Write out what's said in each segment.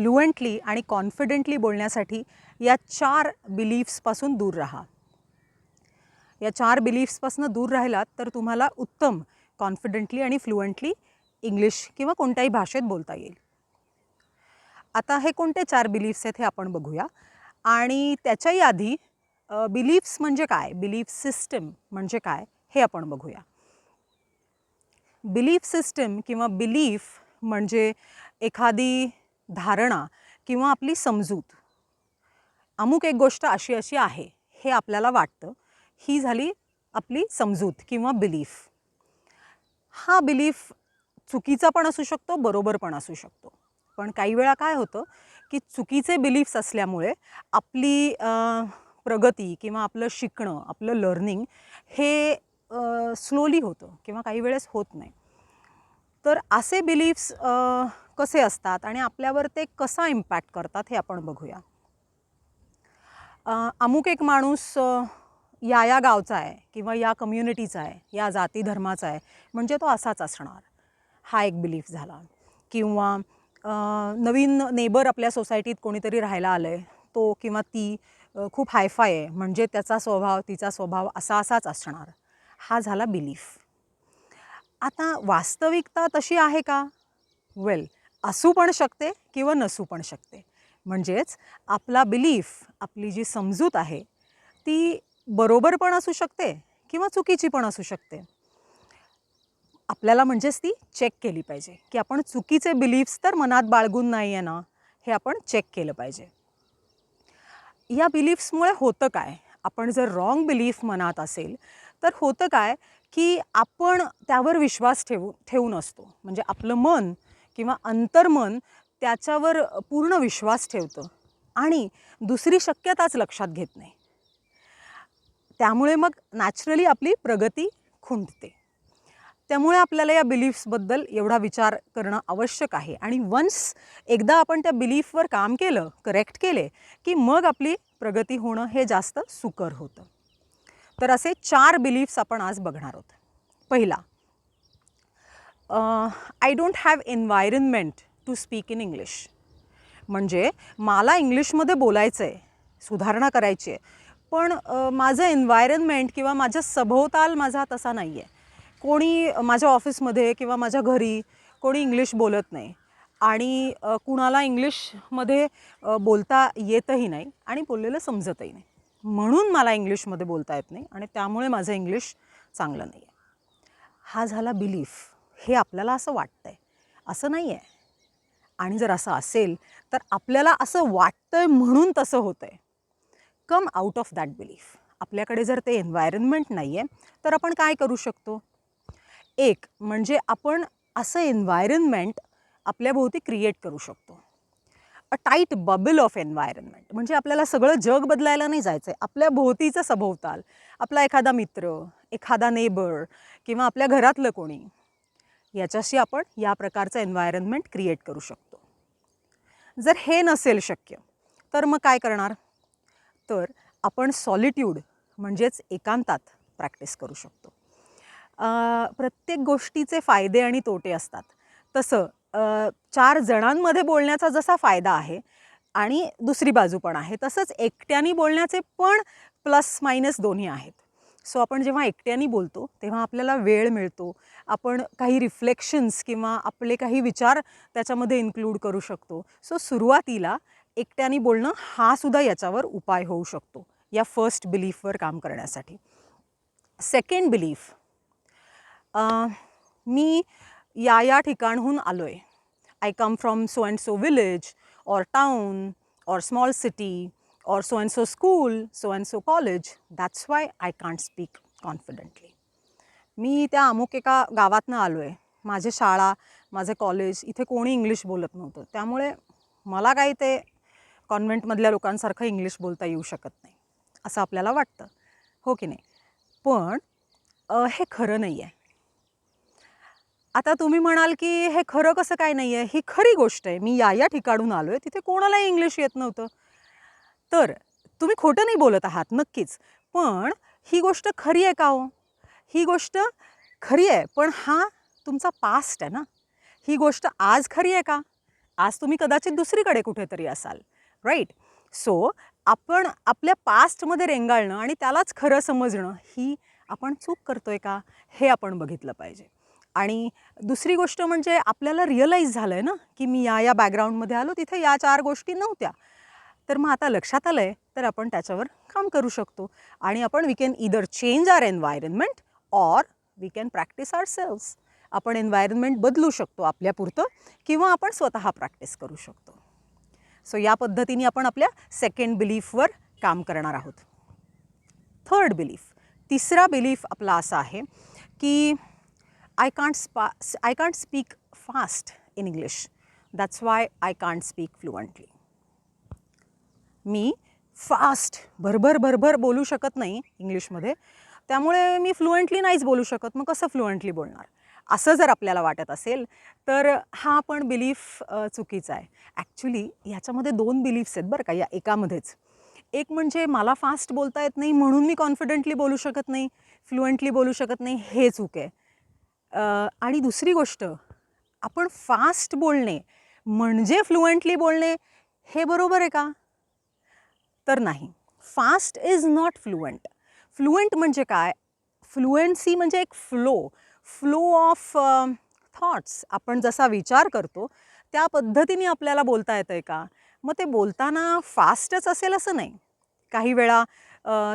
Fluently आणि confidently बोलण्यासाठी या चार बिलीफ्सपासून दूर राहा. या चार बिलीफ्सपासून दूर राहिलात तर तुम्हाला उत्तम कॉन्फिडेंटली आणि फ्लुएंटली इंग्लिश किंवा कोणत्याही भाषेत बोलता येईल. आता हे कोणते चार बिलीफ्स आहेत हे आपण बघूया. आणि त्याच्याही आधी बिलीफ्स म्हणजे काय? बिलीफ सिस्टम म्हणजे काय? हे आपण बघूया. बिलीफ सिस्टम किंवा बिलीफ म्हणजे एखादी धारणा किंवा आपली समजूत. अमुक एक गोष्ट अशी अशी आहे हे आपल्याला वाटतं. ही झाली आपली समजूत किंवा बिलीफ हा बिलीफ चुकीचा पण असू शकतो बरोबर पण असू शकतो. पण काही वेळा काय होतं की चुकीचे बिलीफ्स असल्यामुळे आपली प्रगती किंवा आपलं शिकणं आपलं लर्निंग हे स्लोली होतं किंवा काही वेळेस होत नाही. तर असे बिलीफ्स कसे असतात आणि आपल्यावर ते कसा इम्पॅक्ट करतात हे आपण बघूया. अमुक एक माणूस या या गावचा आहे किंवा या कम्युनिटीचा आहे या जाती धर्माचा आहे म्हणजे तो असाच असणार. हा एक बिलीफ झाला. किंवा नवीन नेबर आपल्या सोसायटीत कोणीतरी राहायला आलं आहे तो किंवा ती खूप हायफाय आहे म्हणजे त्याचा स्वभाव तिचा स्वभाव असा असाच असणार. हा झाला बिलीफ आता वास्तविकता तशी आहे का? वेल असू पण शकते किंवा नसू पण शकते. म्हणजेच आपला बिलीफ आपली जी समजूत आहे ती बरोबर पण असू शकते किंवा चुकीची पण असू शकते. आपल्याला म्हणजेच ती चेक केली पाहिजे की आपण चुकीचे बिलीफ्स तर मनात बाळगून नाही आहे ना हे आपण चेक केलं पाहिजे. या बिलीफ्समुळे होतं काय? आपण जर रॉंग बिलीफ मनात असेल तर होतं काय की आपण त्यावर विश्वास ठेवू ठेवून असतो. म्हणजे आपलं मन किंवा अंतर्मन त्याच्यावर पूर्ण विश्वास ठेवतं. आणि दुसरी शक्यताच लक्षात घेत नाही. त्यामुळे मग नॅचरली आपली प्रगती खुंटते. त्यामुळे आपल्याला या बिलीफ्सबद्दल एवढा विचार करणं आवश्यक आहे. आणि वन्स एकदा आपण त्या बिलीफवर काम केलं करेक्ट केले की मग आपली प्रगती होणं हे जास्त सुकर होतं. तर असे चार बिलीफ्स आपण आज बघणार आहोत. पहिला I don't have environment to speak in English म्हणजे मला इंग्लिशमध्ये बोलायचं आहे सुधारणा करायची आहे. पण uh, माझं एन्व्हायरनमेंट किंवा माझ्या सभोवताल माझा तसा नाही आहे कोणी माझ्या ऑफिसमध्ये किंवा माझ्या घरी कोणी इंग्लिश बोलत नाही. आणि uh, कुणाला इंग्लिशमध्ये uh, बोलता येतही नाही आणि बोललेलं समजतही नाही. म्हणून मला इंग्लिशमध्ये बोलता येत नाही आणि त्यामुळे माझं इंग्लिश चांगलं नाही आहे हा झाला बिलीफ हे आपल्याला असं वाटतं आहे असं नाही आहे आणि जर असं असेल तर आपल्याला असं वाटतं आहे म्हणून तसं होतं आहे come out of that belief. आपल्याकडे जर ते एन्व्हायरनमेंट नाही आहे तर आपण काय करू शकतो? एक म्हणजे आपण असं एन्व्हायरनमेंट आपल्या भोवती क्रिएट करू शकतो. A tight bubble of environment म्हणजे आपल्याला सगळं जग बदलायला नाही जायचं आहे आपल्या भोवतीचं सभोवताल. आपला एखादा मित्र एखादा नेबर किंवा आपल्या घरातलं कोणी. याच्याशी आपण या प्रकारचं एन्व्हायरनमेंट क्रिएट करू शकतो. जर हे नसेल शक्य तर मग काय करणार? तर आपण सॉलिट्यूड म्हणजेच एकांतात प्रॅक्टिस करू शकतो. प्रत्येक गोष्टीचे फायदे आणि तोटे असतात. तसं चार जणांमध्ये बोलण्याचा जसा फायदा आहे आणि दुसरी बाजू पण आहे तसंच एकट्याने बोलण्याचे पण प्लस मायनस दोन्ही आहेत. सो आपण जेव्हा एकट्याने बोलतो तेव्हा आपल्याला वेळ मिळतो. आपण काही रिफ्लेक्शन्स किंवा आपले काही विचार त्याच्यामध्ये इन्क्लूड करू शकतो. सो सुरुवातीला एकट्याने बोलणं हा सुद्धा याच्यावर उपाय होऊ शकतो या फर्स्ट बिलीफवर काम करण्यासाठी. सेकंड बिलीफ मी या या ठिकाणहून आलो आहे I come from so and so village or town or small city or so and so school so and so college that's why I can't speak confidently. मी त्या अमुक एका गावातनं आलो आहे माझी शाळा माझे कॉलेज इथे कोणी इंग्लिश बोलत नव्हतं. त्यामुळे मला काही ते कॉन्व्हेंटमधल्या लोकांसारखं इंग्लिश बोलता येऊ शकत नाही असं आपल्याला वाटतं. हो की नाही? पण हे खरं नाही आहे आता तुम्ही म्हणाल की हे खरं कसं काय नाही आहे ही खरी गोष्ट आहे. मी या या ठिकाणून आलो आहे तिथे कोणालाही इंग्लिश येत नव्हतं. तर तुम्ही खोटं नाही बोलत आहात नक्कीच. पण ही गोष्ट खरी आहे का हो? ही गोष्ट खरी आहे पण हा तुमचा पास्ट आहे ना? ही गोष्ट आज खरी आहे का? आज तुम्ही कदाचित दुसरीकडे कुठेतरी असाल राईट सो आपण आपल्या पास्टमध्ये रेंगाळणं आणि त्यालाच खरं समजणं ही आपण चूक करतोय का? हे आपण बघितलं पाहिजे. आणि दुसरी गोष्ट म्हणजे आपल्याला रिअलाईज झालं आहे ना की मी या या बॅकग्राऊंडमध्ये आलो तिथे या चार गोष्टी नव्हत्या. तर मग आता लक्षात आलं आहे तर आपण त्याच्यावर काम करू शकतो. आणि आपण we can either change our environment or we can practise ourselves आपण एन्व्हायरमेंट बदलू शकतो आपल्यापुरतं किंवा आपण स्वतः प्रॅक्टिस करू शकतो. सो या पद्धतीने आपण आपल्या सेकंड बिलीफवर काम करणार आहोत. थर्ड बिलीफ तिसरा बिलीफ आपला असा आहे की I can't spa I can't speak fast in English that's why I can't speak fluently me fast भरभर भरभर बोलू शकत नाही इंग्लिशमध्ये. त्यामुळे मी फ्लुएंटली नाहीच बोलू शकत. मग कसं फ्लुएंटली बोलणार? असं जर आपल्याला वाटत असेल तर हा पण बिलीफ चुकीचा आहे. ॲक्च्युली ह्याच्यामध्ये दोन बिलीफ्स आहेत बरं का या एकामध्येच. एक म्हणजे मला फास्ट बोलता येत नाही म्हणून मी कॉन्फिडेंटली बोलू शकत नाही फ्लुएंटली बोलू शकत नाही हे चूक आहे. आणि दुसरी गोष्ट आपण फास्ट बोलणे म्हणजे फ्लुएंटली बोलणे हे बरोबर आहे का? तर नाही. Fast is not fluent fluent म्हणजे काय? फ्लुएन्सी म्हणजे एक फ्लो फ्लो ऑफ थॉट्स आपण जसा विचार करतो त्या पद्धतीने आपल्याला बोलता येतं आहे का? मग ते बोलताना फास्टच असेल असं नाही. काही वेळा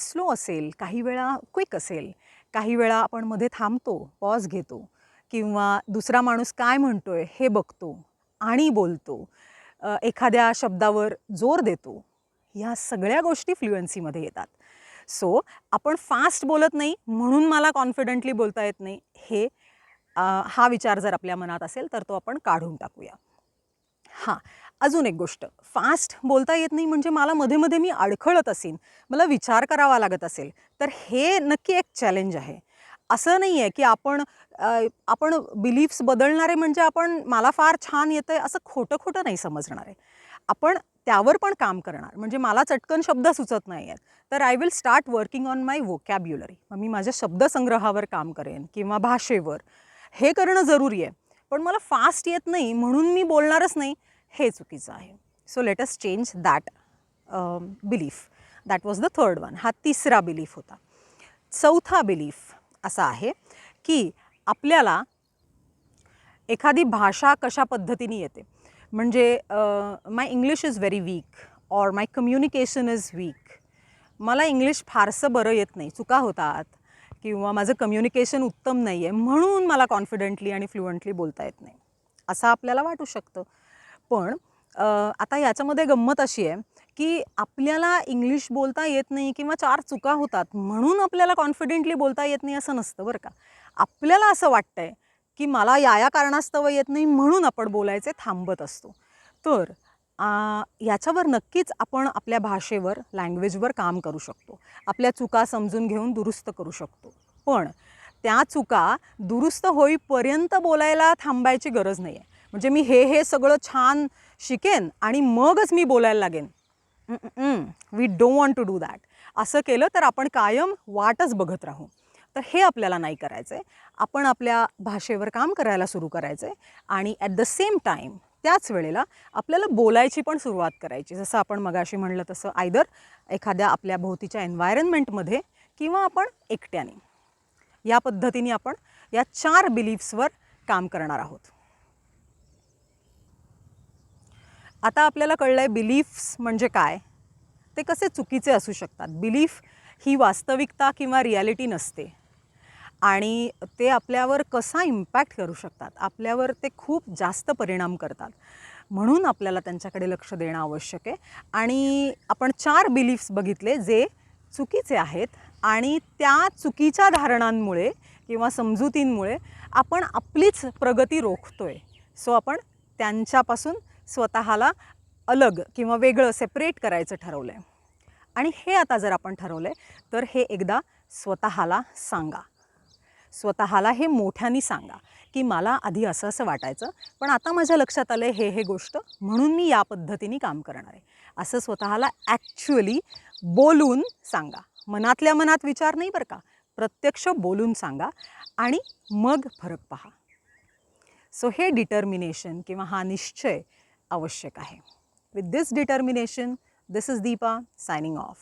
स्लो असेल काही वेळा क्विक असेल काही वेळा आपण मध्ये थांबतो पॉज घेतो किंवा दुसरा माणूस काय म्हणतोय हे बघतो आणि बोलतो. एखाद्या शब्दावर जोर देतो. ह्या सगळ्या गोष्टी फ्लुएन्सीमध्ये येतात. सो आपण फास्ट बोलत नाही म्हणून मला कॉन्फिडंटली बोलता येत नाही. हे हा विचार जर आपल्या मनात असेल तर तो आपण काढून टाकूया. हां अजून एक गोष्ट. फास्ट बोलता येत नाही म्हणजे मला मध्ये मध्ये मी अडखळत असेन मला विचार करावा लागत असेल तर हे नक्की एक चॅलेंज आहे. असं नाही आहे की आपण आपण बिलीफ्स बदलणारे म्हणजे आपण मला फार छान येतं आहे असं खोटं खोटं नाही समजणार. आहे आपण त्यावर पण काम करणार. म्हणजे मला चटकन शब्द सुचत नाही आहेत तर I will start working on my vocabulary मग मी माझ्या शब्दसंग्रहावर काम करेन किंवा भाषेवर. हे करणं जरुरी आहे. पण मला फास्ट येत नाही म्हणून मी बोलणारच नाही. हे चुकीचं आहे. So let us change that belief that was the third one हा तिसरा बिलीफ होता. चौथा बिलीफ असा आहे की आपल्याला एखादी भाषा कशा पद्धतीने येते? म्हणजे my English is very weak or my communication is weak मला इंग्लिश फारसं बरं येत नाही चुका होतात किंवा माझं कम्युनिकेशन उत्तम नाही आहे म्हणून मला कॉन्फिडेंटली आणि फ्लुएंटली बोलता येत नाही. असं आपल्याला वाटू शकतं. पण आता याच्यामध्ये गंमत अशी आहे की आपल्याला इंग्लिश बोलता येत नाही किंवा चार चुका होतात म्हणून आपल्याला कॉन्फिडेंटली बोलता येत नाही असं नसतं बरं का. आपल्याला असं वाटतंय की मला या या कारणास्तव येत नाही म्हणून आपण बोलायचे थांबत असतो. तर याच्यावर नक्कीच आपण आपल्या भाषेवर लँग्वेजवर काम करू शकतो. आपल्या चुका समजून घेऊन दुरुस्त करू शकतो. पण त्या चुका दुरुस्त होईपर्यंत बोलायला थांबायची गरज नाही आहे म्हणजे मी हे हे सगळं छान शिकेन आणि मगच मी बोलायला लागेन. We don't want to do that असं केलं तर आपण कायम वाटच बघत राहू. तर हे आपल्याला नाही करायचं आहे आपण आपल्या भाषेवर काम करायला सुरू करायचं आहे आणि ॲट द सेम टाईम त्याच वेळेला आपल्याला बोलायची पण सुरुवात करायची. जसं आपण मगाशी म्हणलं तसं आयदर एखाद्या आपल्या भोवतीच्या एन्व्हायरनमेंटमध्ये किंवा आपण एकट्याने. या पद्धतीने आपण या चार बिलीफ्सवर काम करणार आहोत. आता आपल्याला कळलं आहे बिलीफ्स म्हणजे काय? ते कसे चुकीचे असू शकतात. बिलीफ ही वास्तविकता किंवा रियालिटी नसते. आणि ते आपल्यावर कसा इम्पॅक्ट करू शकतात? आपल्यावर ते खूप जास्त परिणाम करतात. म्हणून आपल्याला त्यांच्याकडे लक्ष देणं आवश्यक आहे. आणि आपण चार बिलीफ्स बघितले जे चुकीचे आहेत आणि त्या चुकीच्या धारणांमुळे किंवा समजुतींमुळे आपण आपलीच प्रगती रोखतो आहे सो आपण त्यांच्यापासून स्वतःला अलग किंवा वेगळं सेपरेट करायचं ठरवलं आहे आणि हे आता जर आपण ठरवलं आहे तर हे एकदा स्वतःला सांगा. स्वतःला हे मोठ्याने सांगा की मला आधी असं असं वाटायचं पण आता माझ्या लक्षात आलं आहे हे हे गोष्ट म्हणून मी या पद्धतीने काम करणार आहे. असं स्वतःला ॲक्च्युअली बोलून सांगा. मनातल्या मनात विचार नाही बरं का. प्रत्यक्ष बोलून सांगा आणि मग फरक पहा. सो हे डिटर्मिनेशन किंवा हा निश्चय आवश्यक आहे. With this determination this is Deepa signing off